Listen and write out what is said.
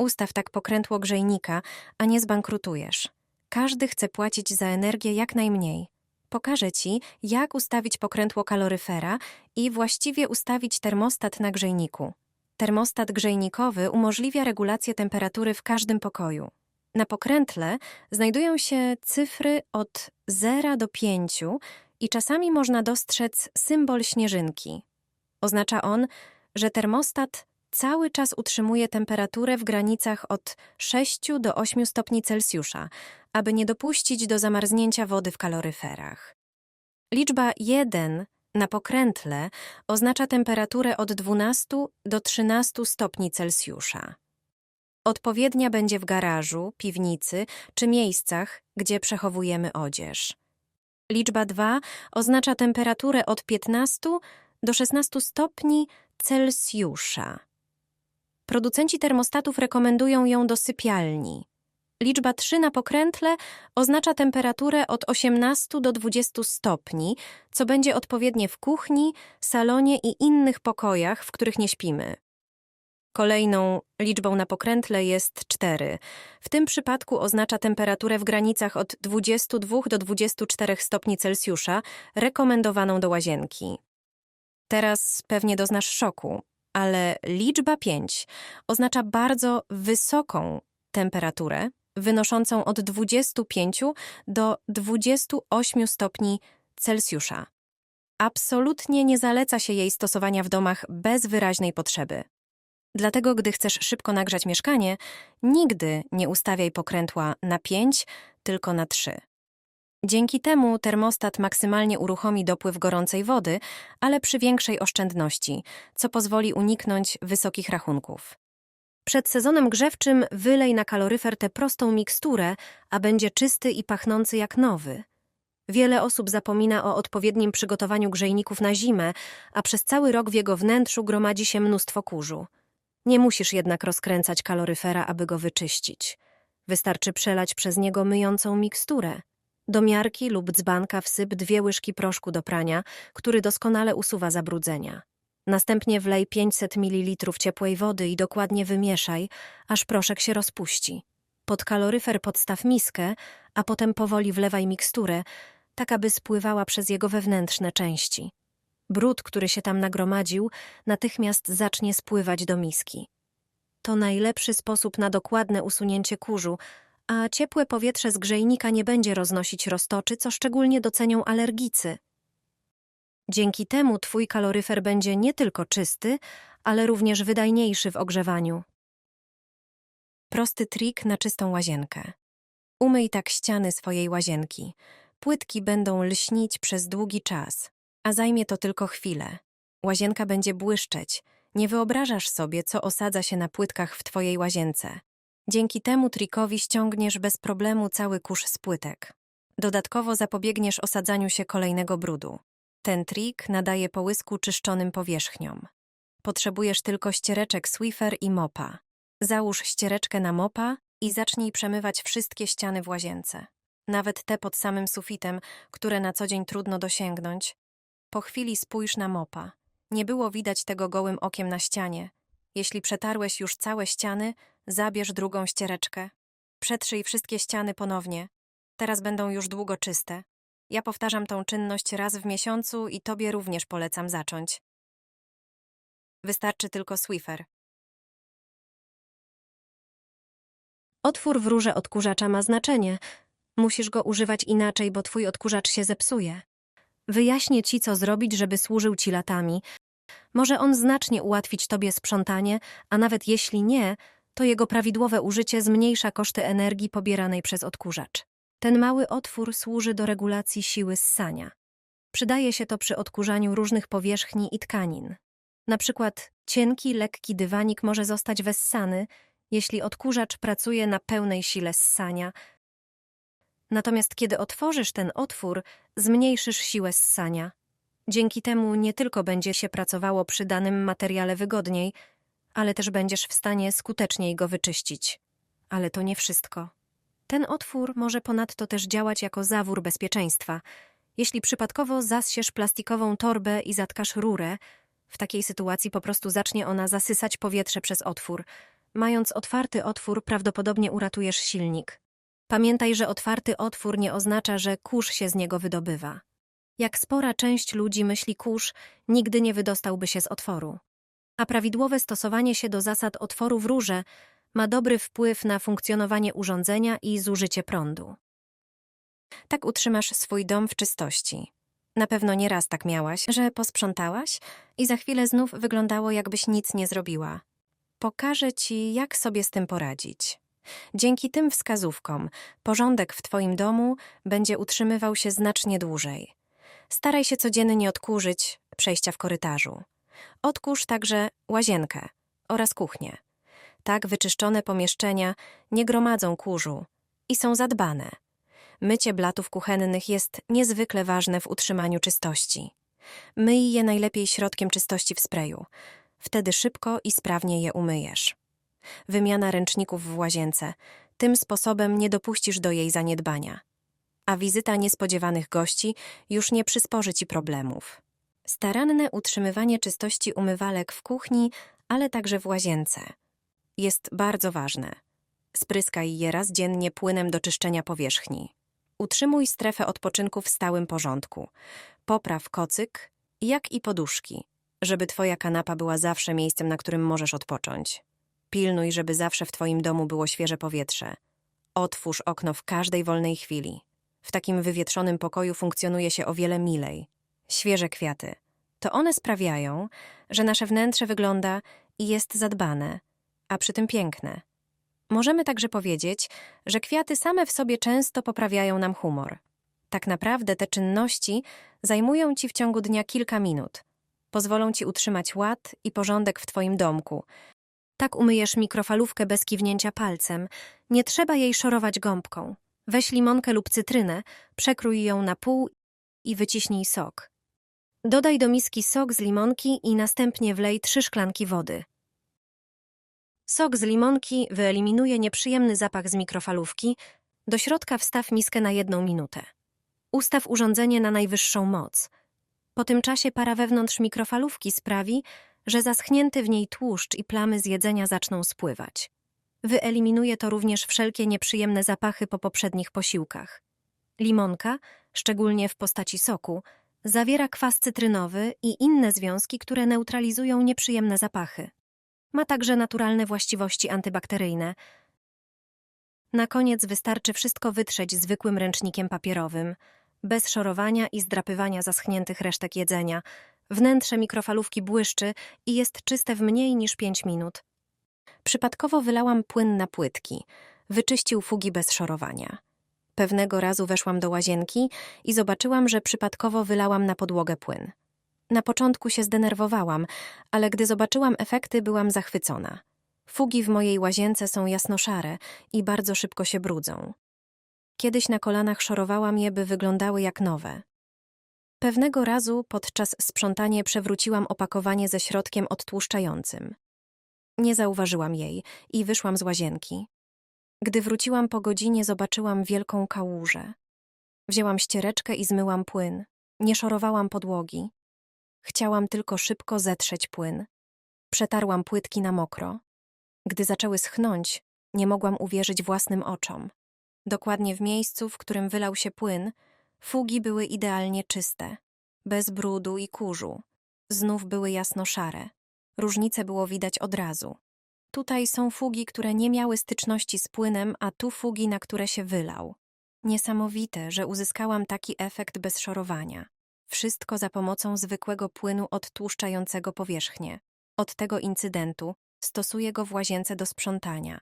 Ustaw tak pokrętło grzejnika, a nie zbankrutujesz. Każdy chce płacić za energię jak najmniej. Pokażę Ci, jak ustawić pokrętło kaloryfera i właściwie ustawić termostat na grzejniku. Termostat grzejnikowy umożliwia regulację temperatury w każdym pokoju. Na pokrętle znajdują się cyfry od 0 do 5 i czasami można dostrzec symbol śnieżynki. Oznacza on, że termostat cały czas utrzymuje temperaturę w granicach od 6 do 8 stopni Celsjusza, aby nie dopuścić do zamarznięcia wody w kaloryferach. Liczba 1 na pokrętle oznacza temperaturę od 12 do 13 stopni Celsjusza. Odpowiednia będzie w garażu, piwnicy czy miejscach, gdzie przechowujemy odzież. Liczba 2 oznacza temperaturę od 15 do 16 stopni Celsjusza. Producenci termostatów rekomendują ją do sypialni. Liczba 3 na pokrętle oznacza temperaturę od 18 do 20 stopni, co będzie odpowiednie w kuchni, salonie i innych pokojach, w których nie śpimy. Kolejną liczbą na pokrętle jest 4. W tym przypadku oznacza temperaturę w granicach od 22 do 24 stopni Celsjusza, rekomendowaną do łazienki. Teraz pewnie doznasz szoku, ale liczba 5 oznacza bardzo wysoką temperaturę, wynoszącą od 25 do 28 stopni Celsjusza. Absolutnie nie zaleca się jej stosowania w domach bez wyraźnej potrzeby. Dlatego, gdy chcesz szybko nagrzać mieszkanie, nigdy nie ustawiaj pokrętła na 5, tylko na 3. Dzięki temu termostat maksymalnie uruchomi dopływ gorącej wody, ale przy większej oszczędności, co pozwoli uniknąć wysokich rachunków. Przed sezonem grzewczym wylej na kaloryfer tę prostą miksturę, a będzie czysty i pachnący jak nowy. Wiele osób zapomina o odpowiednim przygotowaniu grzejników na zimę, a przez cały rok w jego wnętrzu gromadzi się mnóstwo kurzu. Nie musisz jednak rozkręcać kaloryfera, aby go wyczyścić. Wystarczy przelać przez niego myjącą miksturę. Do miarki lub dzbanka wsyp dwie łyżki proszku do prania, który doskonale usuwa zabrudzenia. Następnie wlej 500 ml ciepłej wody i dokładnie wymieszaj, aż proszek się rozpuści. Pod kaloryfer podstaw miskę, a potem powoli wlewaj miksturę, tak aby spływała przez jego wewnętrzne części. Brud, który się tam nagromadził, natychmiast zacznie spływać do miski. To najlepszy sposób na dokładne usunięcie kurzu, a ciepłe powietrze z grzejnika nie będzie roznosić roztoczy, co szczególnie docenią alergicy. Dzięki temu twój kaloryfer będzie nie tylko czysty, ale również wydajniejszy w ogrzewaniu. Prosty trik na czystą łazienkę. Umyj tak ściany swojej łazienki. Płytki będą lśnić przez długi czas, a zajmie to tylko chwilę. Łazienka będzie błyszczeć. Nie wyobrażasz sobie, co osadza się na płytkach w twojej łazience. Dzięki temu trikowi ściągniesz bez problemu cały kurz z płytek. Dodatkowo zapobiegniesz osadzaniu się kolejnego brudu. Ten trik nadaje połysku czyszczonym powierzchniom. Potrzebujesz tylko ściereczek Swiffer i mopa. Załóż ściereczkę na mopa i zacznij przemywać wszystkie ściany w łazience. Nawet te pod samym sufitem, które na co dzień trudno dosięgnąć. Po chwili spójrz na mopa. Nie było widać tego gołym okiem na ścianie. Jeśli przetarłeś już całe ściany, zabierz drugą ściereczkę. Przetrzyj wszystkie ściany ponownie. Teraz będą już długo czyste. Ja powtarzam tą czynność raz w miesiącu i tobie również polecam zacząć. Wystarczy tylko Swiffer. Otwór w rurze odkurzacza ma znaczenie. Musisz go używać inaczej, bo twój odkurzacz się zepsuje. Wyjaśnię ci, co zrobić, żeby służył ci latami. Może on znacznie ułatwić tobie sprzątanie, a nawet jeśli nie, to jego prawidłowe użycie zmniejsza koszty energii pobieranej przez odkurzacz. Ten mały otwór służy do regulacji siły ssania. Przydaje się to przy odkurzaniu różnych powierzchni i tkanin. Na przykład cienki, lekki dywanik może zostać wessany, jeśli odkurzacz pracuje na pełnej sile ssania. Natomiast kiedy otworzysz ten otwór, zmniejszysz siłę ssania. Dzięki temu nie tylko będzie się pracowało przy danym materiale wygodniej, ale też będziesz w stanie skuteczniej go wyczyścić. Ale to nie wszystko. Ten otwór może ponadto też działać jako zawór bezpieczeństwa. Jeśli przypadkowo zasiesz plastikową torbę i zatkasz rurę, w takiej sytuacji po prostu zacznie ona zasysać powietrze przez otwór. Mając otwarty otwór, prawdopodobnie uratujesz silnik. Pamiętaj, że otwarty otwór nie oznacza, że kurz się z niego wydobywa. Jak spora część ludzi myśli kurz, nigdy nie wydostałby się z otworu. A prawidłowe stosowanie się do zasad otworu w rurze ma dobry wpływ na funkcjonowanie urządzenia i zużycie prądu. Tak utrzymasz swój dom w czystości. Na pewno nie raz tak miałaś, że posprzątałaś i za chwilę znów wyglądało, jakbyś nic nie zrobiła. Pokażę ci, jak sobie z tym poradzić. Dzięki tym wskazówkom porządek w twoim domu będzie utrzymywał się znacznie dłużej. Staraj się codziennie odkurzyć przejścia w korytarzu. Odkurz także łazienkę oraz kuchnię. Tak wyczyszczone pomieszczenia nie gromadzą kurzu i są zadbane. Mycie blatów kuchennych jest niezwykle ważne w utrzymaniu czystości. Myj je najlepiej środkiem czystości w sprayu. Wtedy szybko i sprawnie je umyjesz. Wymiana ręczników w łazience. Tym sposobem nie dopuścisz do jej zaniedbania. A wizyta niespodziewanych gości już nie przysporzy ci problemów. Staranne utrzymywanie czystości umywalek w kuchni, ale także w łazience jest bardzo ważne. Spryskaj je raz dziennie płynem do czyszczenia powierzchni. Utrzymuj strefę odpoczynku w stałym porządku. Popraw kocyk, jak i poduszki, żeby twoja kanapa była zawsze miejscem, na którym możesz odpocząć. Pilnuj, żeby zawsze w twoim domu było świeże powietrze. Otwórz okno w każdej wolnej chwili. W takim wywietrzonym pokoju funkcjonuje się o wiele milej. Świeże kwiaty. To one sprawiają, że nasze wnętrze wygląda i jest zadbane, a przy tym piękne. Możemy także powiedzieć, że kwiaty same w sobie często poprawiają nam humor. Tak naprawdę te czynności zajmują ci w ciągu dnia kilka minut. Pozwolą ci utrzymać ład i porządek w twoim domku. Tak umyjesz mikrofalówkę bez kiwnięcia palcem. Nie trzeba jej szorować gąbką. Weź limonkę lub cytrynę, przekrój ją na pół i wyciśnij sok. Dodaj do miski sok z limonki i następnie wlej trzy szklanki wody. Sok z limonki wyeliminuje nieprzyjemny zapach z mikrofalówki. Do środka wstaw miskę na jedną minutę. Ustaw urządzenie na najwyższą moc. Po tym czasie para wewnątrz mikrofalówki sprawi, że zaschnięty w niej tłuszcz i plamy z jedzenia zaczną spływać. Wyeliminuje to również wszelkie nieprzyjemne zapachy po poprzednich posiłkach. Limonka, szczególnie w postaci soku, zawiera kwas cytrynowy i inne związki, które neutralizują nieprzyjemne zapachy. Ma także naturalne właściwości antybakteryjne. Na koniec wystarczy wszystko wytrzeć zwykłym ręcznikiem papierowym, bez szorowania i zdrapywania zaschniętych resztek jedzenia. Wnętrze mikrofalówki błyszczy i jest czyste w mniej niż 5 minut. Przypadkowo wylałam płyn na płytki. Wyczyścił fugi bez szorowania. Pewnego razu weszłam do łazienki i zobaczyłam, że przypadkowo wylałam na podłogę płyn. Na początku się zdenerwowałam, ale gdy zobaczyłam efekty, byłam zachwycona. Fugi w mojej łazience są jasnoszare i bardzo szybko się brudzą. Kiedyś na kolanach szorowałam je, by wyglądały jak nowe. Pewnego razu podczas sprzątania przewróciłam opakowanie ze środkiem odtłuszczającym. Nie zauważyłam jej i wyszłam z łazienki. Gdy wróciłam po godzinie, zobaczyłam wielką kałużę. Wzięłam ściereczkę i zmyłam płyn. Nie szorowałam podłogi. Chciałam tylko szybko zetrzeć płyn. Przetarłam płytki na mokro. Gdy zaczęły schnąć, nie mogłam uwierzyć własnym oczom. Dokładnie w miejscu, w którym wylał się płyn, fugi były idealnie czyste, bez brudu i kurzu. Znów były jasno szare. Różnice było widać od razu. Tutaj są fugi, które nie miały styczności z płynem, a tu fugi, na które się wylał. Niesamowite, że uzyskałam taki efekt bez szorowania. Wszystko za pomocą zwykłego płynu odtłuszczającego powierzchnię. Od tego incydentu stosuję go w łazience do sprzątania.